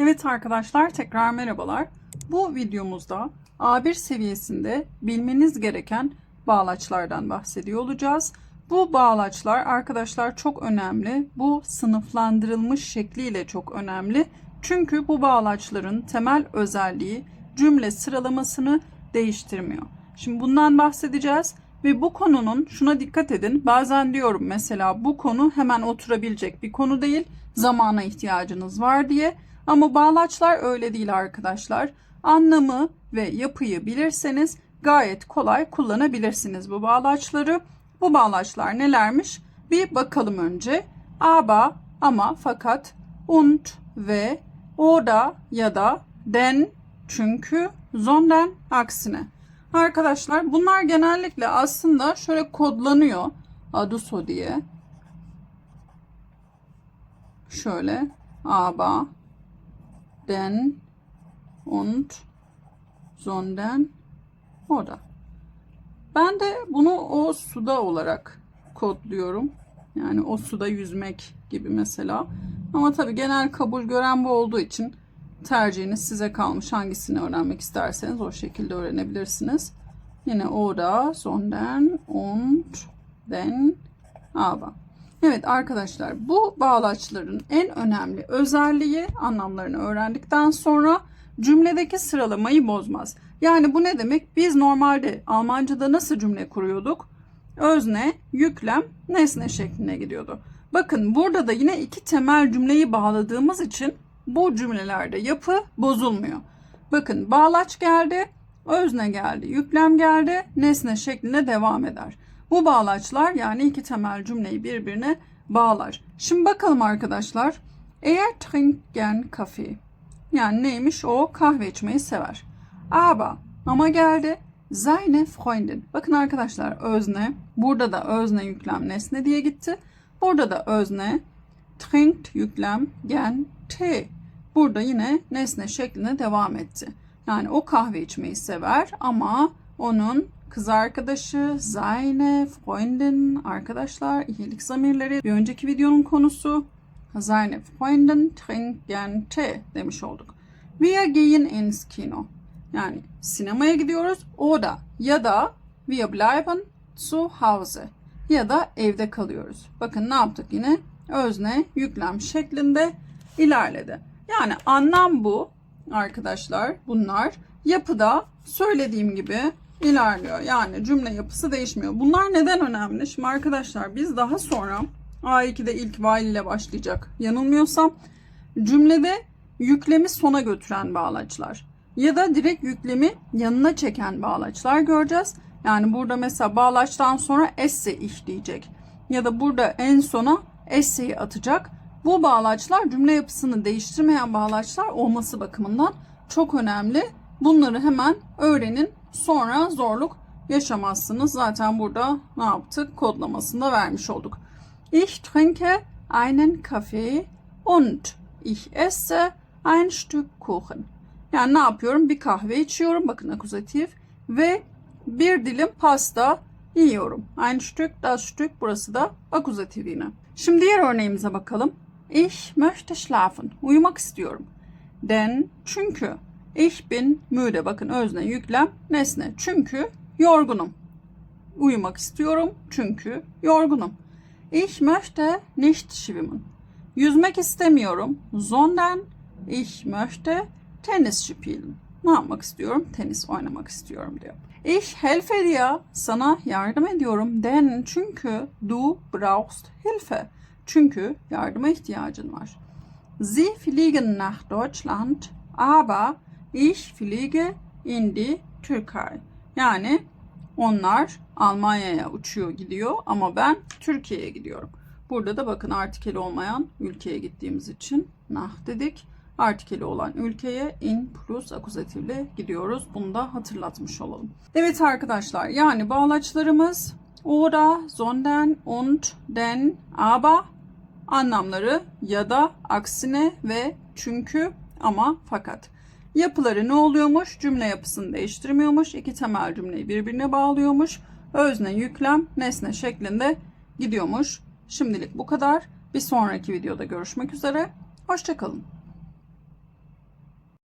Evet arkadaşlar tekrar merhabalar. Bu videomuzda A1 seviyesinde bilmeniz gereken bağlaçlardan bahsediyor olacağız. Bu bağlaçlar arkadaşlar çok önemli. Bu sınıflandırılmış şekliyle çok önemli. Çünkü bu bağlaçların temel özelliği cümle sıralamasını değiştirmiyor. Şimdi bundan bahsedeceğiz ve bu konunun şuna dikkat edin. Bazen diyorum mesela bu konu hemen oturabilecek bir konu değil. Zamana ihtiyacınız var diye. Ama bağlaçlar öyle değil arkadaşlar. Anlamı ve yapıyı bilirseniz gayet kolay kullanabilirsiniz bu bağlaçları. Bu bağlaçlar nelermiş? Bir bakalım önce. Aber, ama, fakat, und ve, oder ya da, den, çünkü, sondern, aksine. Arkadaşlar bunlar genellikle aslında şöyle kodlanıyor. Aduso diye. Şöyle. Aber, den und sondern oder. Ben de bunu o suda olarak kodluyorum. Yani o suda yüzmek gibi mesela. Ama tabii genel kabul gören bu olduğu için tercihiniz size kalmış. Hangisini öğrenmek isterseniz o şekilde öğrenebilirsiniz. Yine oder, sondern und den aber. Evet arkadaşlar bu bağlaçların en önemli özelliği anlamlarını öğrendikten sonra cümledeki sıralamayı bozmaz. Yani bu ne demek? Biz normalde Almanca'da nasıl cümle kuruyorduk? Özne, yüklem, nesne şekline gidiyordu. Bakın burada da yine iki temel cümleyi bağladığımız için bu cümlelerde yapı bozulmuyor. Bakın bağlaç geldi, özne geldi, yüklem geldi, nesne şeklinde devam eder. Bu bağlaçlar yani iki temel cümleyi birbirine bağlar. Şimdi bakalım arkadaşlar. Eğer trinkt gern Kaffee. Yani neymiş o? Kahve içmeyi sever. Aber ama geldi. Seine Freundin. Bakın arkadaşlar özne. Burada da özne yüklem nesne diye gitti. Burada da özne. Trinkt yüklem gern Tee. Burada yine nesne şeklinde devam etti. Yani o kahve içmeyi sever ama onun kız arkadaşı, seine Freundin, arkadaşlar, iyilik zamirleri. Bir önceki videonun konusu seine Freundin trinkt gern Tee demiş olduk. Wir gehen ins Kino. Yani sinemaya gidiyoruz. O da ya da wir bleiben zu Hause. Ya da evde kalıyoruz. Bakın ne yaptık yine? Özne, yüklem şeklinde ilerledi. Yani anlam bu arkadaşlar bunlar. Yapıda söylediğim gibi ilerliyor. Yani cümle yapısı değişmiyor. Bunlar neden önemli? Şimdi arkadaşlar biz daha sonra A2'de ilk while ile başlayacak. Yanılmıyorsam cümlede yüklemi sona götüren bağlaçlar ya da direkt yüklemi yanına çeken bağlaçlar göreceğiz. Yani burada mesela bağlaçtan sonra esse işleyecek ya da burada en sona esse'yi atacak. Bu bağlaçlar cümle yapısını değiştirmeyen bağlaçlar olması bakımından çok önemli. Bunları hemen öğrenin. Sonra zorluk yaşamazsınız. Zaten burada ne yaptık? Kodlamasını da vermiş olduk. Ich trinke einen Kaffee und ich esse ein Stück Kuchen. Yani ne yapıyorum? Bir kahve içiyorum. Bakın akuzatif. Ve bir dilim pasta yiyorum. Ein Stück, das Stück. Burası da akuzatif yine. Şimdi diğer örneğimize bakalım. Ich möchte schlafen. Uyumak istiyorum. Den, çünkü. Ich bin müde. Bakın özne, yüklem, nesne. Çünkü yorgunum. Uyumak istiyorum çünkü yorgunum. Ich möchte nicht schwimmen. Yüzmek istemiyorum. Sondern ich möchte Tennis spielen. Ne yapmak istiyorum? Tenis oynamak istiyorum diyor. Ich helfe dir. Sana yardım ediyorum. Denn çünkü du brauchst Hilfe. Çünkü yardıma ihtiyacın var. Sie fliegen nach Deutschland, aber ich fliege in die Türkei. Yani onlar Almanya'ya uçuyor gidiyor ama ben Türkiye'ye gidiyorum. Burada da bakın artikeli olmayan ülkeye gittiğimiz için nah dedik. Artikeli olan ülkeye in plus akuzatifle gidiyoruz. Bunu da hatırlatmış olalım. Evet arkadaşlar yani bağlaçlarımız oder, sondern, und, den, aber anlamları ya da aksine ve çünkü ama fakat. Yapıları ne oluyormuş? Cümle yapısını değiştirmiyormuş. İki temel cümleyi birbirine bağlıyormuş. Özne, yüklem, nesne şeklinde gidiyormuş. Şimdilik bu kadar. Bir sonraki videoda görüşmek üzere. Hoşçakalın.